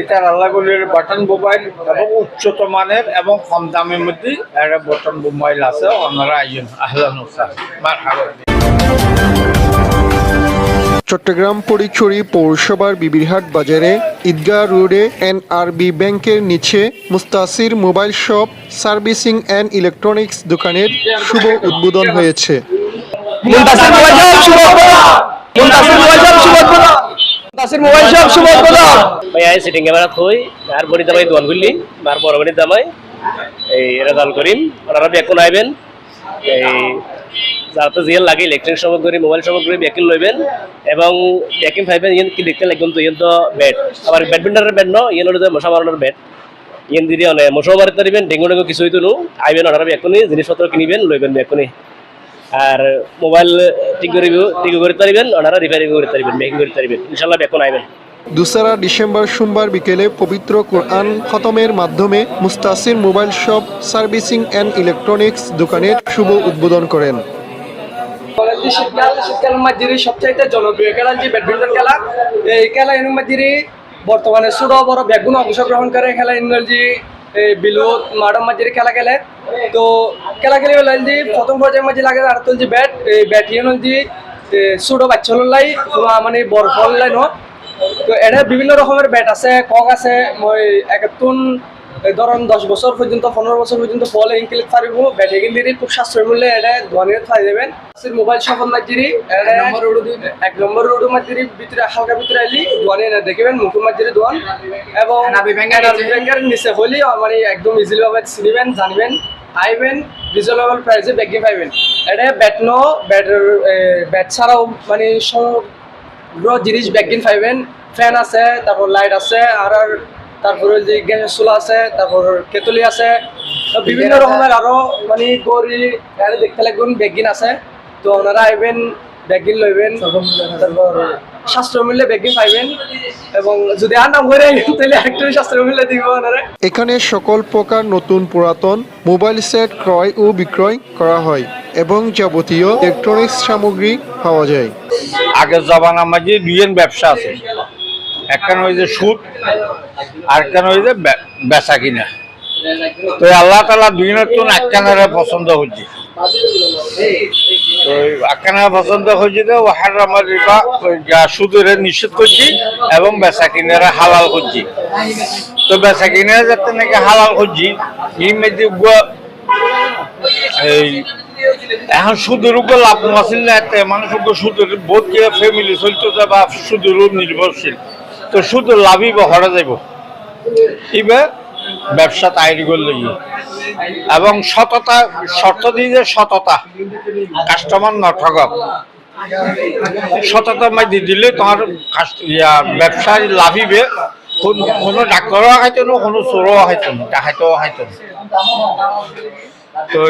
এটা আল্লাহগুলির button mobile এবং উচ্চত মানের এবং কম দামের মধ্যে একটা বাটন মোবাইল আছে। ওনারা আইন আহলান চট্টগ্রাম পরিচুরি পৌরসভার বিবিরহাট বাজারে ঈদগাহ রোডে এনআরবি ব্যাংকের নিচে Mustasir mobile shop servicing and electronics দোকানের শুভ উদ্বোধন হয়েছে। Muntasir mobile Muntasir mobile shop ভাই আই সিটিং ক্যামেরা থই আর বড়ি দামাই দোয়ান আর বড় বড়ি দামাই এই করিম। ওনারা বেকুন আইবেন এই যাতে জিয়াল লাগে ইলেকট্রিক সামগ্রী মোবাইল সামগ্রী ব্যাকিল লইবেন এবং ব্যাকিং ফাইবেন ইয়েন কি দেখতে লাগবেন তো ইয়েন তো ব্যাট আবার ব্যাডমিন্টনের ব্যাট ন ইয়েন হলো মশা মারানোর ব্যাট ইয়েন দিদি অনেক মশা মারিতে দিবেন ডেঙ্গু ডেঙ্গু কিছু হইতো নো আইবেন ওনারা বেকুনি জিনিসপত্র কিনিবেন লইবেন বেকুনি আর মোবাইল ঠিক করিব ঠিক করতে পারিবেন ওনারা রিপেয়ারিং করতে পারিবেন মেকিং করতে পারিবেন। ইনশাল্লাহ বেকুন আইবেন। দোসরা ডিসেম্বর সোমবার বিকেলে পবিত্র কোরআন খতমের মাধ্যমে Mustasir mobile shop servicing and electronics দোকানের শুভ উদ্বোধন করেন। কলেজে শীতকাল শীতকালের মাঝে সবচাইতে জনপ্রিয় খেলা যে ব্যাডমিন্টন খেলা। এই খেলা এর মাঝে বর্তমানে ছোট বড় ব্যাগুন অংশগ্রহণ করে খেলা ইংরেজি বিলুত মাডাম মাঝে খেলা খেলে, তো খেলা খেলে হলেন যে, প্রথম পর্যায়ে মাঝে লাগে আর তুলছি ব্যাট এই ব্যাট ইয়ে যে ছোট বাচ্চা লাই মানে বড় ফল লাই ন। তো এটা বিভিন্ন রকমের ব্যাট আছে কক আছে, মই একাত্তর ধরুন দশ বছর পর্যন্ত পনেরো বছর পর্যন্ত বল ইনক্লিক পারিব ব্যাটে কিন্তু খুব সাশ্রয় মূল্যে এটা ধোয়ানির খাই দেবেন। মোবাইল শপের মাঝিরি এক নম্বর রোড মাঝিরি ভিতরে হালকা ভিতরে আইলি দোয়ানি না দেখবেন মুখের মাঝিরি দোয়ান এবং ব্যাংকের নিচে হলি মানে একদম ইজিলি ভাবে চিনিবেন জানিবেন আইবেন রিজনেবল প্রাইসে ব্যাগিং পাইবেন। এটা ব্যাট ন ব্যাট ব্যাট ছাড়াও মানে সমগ্র জিনিস ব্যাগিং পাইবেন ফ্যান আছে তারপর লাইট আছে আর আর তারপরে যে গ্যাসের চুলা আছে তারপর কেতলি আছে বিভিন্ন রকমের আরও মানে গড়ি এখানে দেখতে লাগবেন ব্যাগিন আছে। তো ওনারা আইবেন ব্যাগিন লইবেন তারপর এবং যদি আর নাম করে তাহলে একটু দিব এখানে সকল প্রকার নতুন পুরাতন মোবাইল সেট ক্রয় ও বিক্রয় করা হয় এবং যাবতীয় ইলেকট্রনিক্স সামগ্রী পাওয়া যায়। আগের জমানার মাঝে দুইজন ব্যবসা আছে একখান যে সুদ, আর একখান ওই যে বে- বেচা কিনা। তো আল্লাহ তালা দুইজনের তো একখানারে পছন্দ হচ্ছে তো একখানা পছন্দ হচ্ছে তো ওহার আমার রিবা সুদের নিষেধ করছি এবং বেচা কিনারে হালাল করছি। তো বেচা কিনারে যাতে নাকি হালাল করছি মেয়েদি এই, এখন সুদের উপর লাভ নাছিল না একটা মানুষ উপর সুদের বহুত ফ্যামিলি চলতে বা সুদের নির্ভরশীল। তো সুদের লাভই বা হরা যাইব। এবার ব্যবসা তৈরি করলে এবং সততা, শর্ত দিয়ে যে সততা কাস্টমার ন ঠগক সততা মাঝে দিলে তোমার ব্যবসায় লাভিবে। কোন- ডাক্তারও খাইতো না, কোনো চোরও খাইতো না, ডাকাইতেও খাইতো না। তো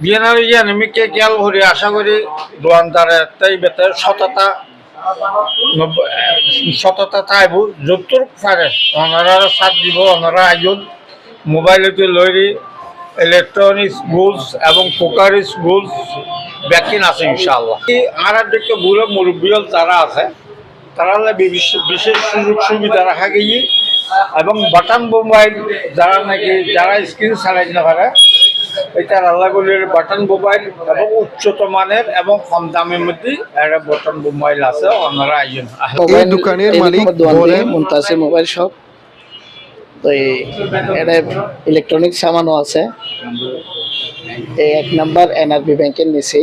বিয়ানার ইয়ে আমি কে খেয়াল করি আশা করি দোয়ানদারে তাই বেতে সততা। সততা চাইব পারে ওনারা সাথ দিব ওনারা আইন মোবাইলতে লইরি ইলেকট্রনিক্স গুডস এবং কুকারিস গুডস ব্যাকিন আছে ইনশাআল্লাহ। এই আর দিকে বুড়ো মুরব্বীল যারা আছে, তারা বিশেষ- সুযোগ সুবিধা রাখা গিয়ে এবং বাটন মোবাইল যারা নাকি, যারা স্ক্রিন চালাই না পারে এটা আল্লাহগুলির বাটন মোবাইল এবং উচ্চত মানের এবং কম দামের মধ্যে একটা বাটন মোবাইল আছে ওনারা আইন এই দোকানের মালিক বলেন। মুন্তাসির মোবাইল শপ তো এই এটা ইলেকট্রনিক সামানও আছে। এই এক নাম্বার এনআরবি ব্যাংকের নিচে।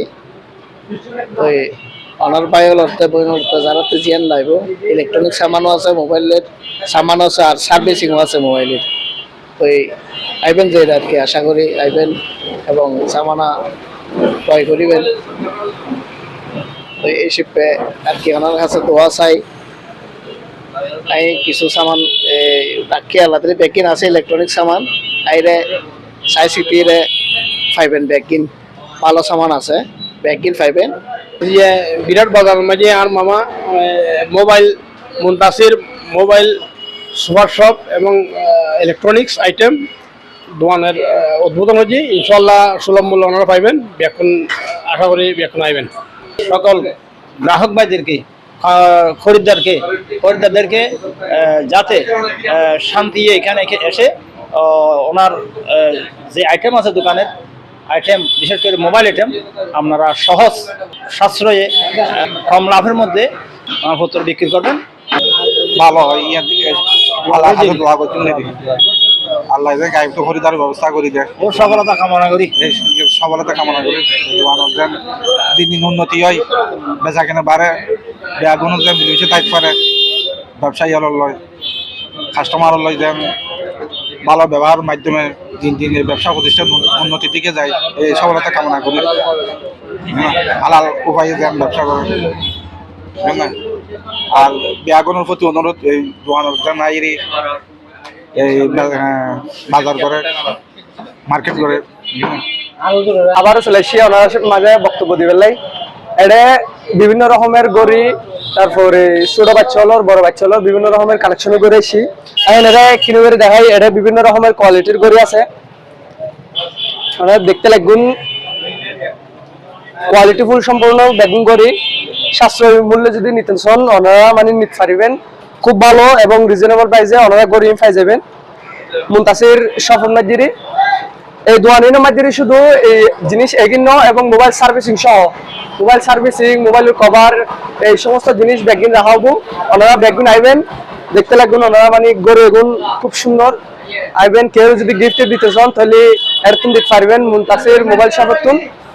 তো এই অনার পাইল অর্থে বই অর্থে যারা তো জিয়ান লাইব। ইলেকট্রনিক সামানও আছে মোবাইলের সামানও আছে আর সার্ভিসিংও আছে মোবাইলের এই আইবেন যে আর কি আশা করি আইবেন এবং সামানা ক্রয় করিবেন। তো এই শিল্পে আর কি ওনার কাছে দোয়া চাই। আই কিছু সামান রাখি আলাদা বেকিন আছে ইলেকট্রনিক সামান। আইরে চাই চিতিরে পাইবেন ব্যাগিন ভালো সামান আছে ব্যাগিন পাইবেন ইয়ে বিরাট বাজার মাঝে আর মামা mobile Muntasir mobile super shop এবং ইলেকট্রনিক্স আইটেম দোকানের উদ্বোধন হয়েছে। ইনশাল্লাহ সুলভ মূল্য ওনারা পাইবেন। বেকুন আশা করি বেকুন আইবেন। সকল গ্রাহক ভাইদেরকে খরিদ্দারকে, খরিদ্দারদেরকে যাতে শান্তি এখানে এখে- এসে ওনার যে আইটেম আছে দোকানের আইটেম বিশেষ করে মোবাইল আইটেম আপনারা সহজ সাশ্রয়ে কম লাভের মধ্যে মালপত্র বিক্রি করবেন। ভালো হয় আল্লাহ কাছে দোয়া করছেন নাকি? আল্লাহ যে গাইব তো খরিদার ব্যবস্থা করে দেয়। ও সফলতা কামনা করি। সফলতা কামনা করি। যেন দিন দিন উন্নতি হয় বেচা কেনা বাড়ে বেগুন যেন বেশি থাকতে পারে ব্যবসায়ী হল লয় কাস্টমার লয় যেন ভালো ব্যবহার মাধ্যমে দিন দিন এই ব্যবসা প্রতিষ্ঠান উন্নতির দিকে যায়। এই সফলতা কামনা করি। হ্যাঁ, হালাল উপায়ে যেন ব্যবসা করে। না? আর বেগুনের প্রতি অনুরোধ এই দোকানের আইরি এই হ্যাঁ, বাজার করে মার্কেট করে? আবারও চলে এসেছি ওনার মাঝে বক্তব্য দিবেন লাই। এটা বিভিন্ন রকমের গড়ি তারপরে ছোট বাচ্চা হলো বড় বাচ্চা হলো বিভিন্ন রকমের কালেকশন করে এখন এটা কিনে করে দেখাই এটা বিভিন্ন রকমের কোয়ালিটির গড়ি আছে। দেখতে লাগুন কোয়ালিটি ফুল সম্পূর্ণ বেগুন গড়ি সাশ্রয়ী মূল্যে যদি নিতেন চান ওনারা মানে নিতে পারিবেন। খুব ভালো এবং রিজনেবল প্রাইসে ওনারা গড়ি পাই যাবেন। মুন্তাসির সফরনাজিরি এই দোয়ানিনের মাধ্যমে শুধু এই জিনিস এগিন্ন এবং মোবাইল সার্ভিসিং সহ মোবাইল সার্ভিসিং মোবাইলের কভার এই সমস্ত জিনিস ব্যাগিন রাখা হব ওনারা ব্যাগিন আইবেন, দেখতে লাগবেন ওনারা মানে গড়ে এগুন খুব সুন্দর। আইবেন, কেউ যদি গিফট দিতে চান, তাহলে এরকম দিতে পারবেন। মুন্তাসির মোবাইল শপতুন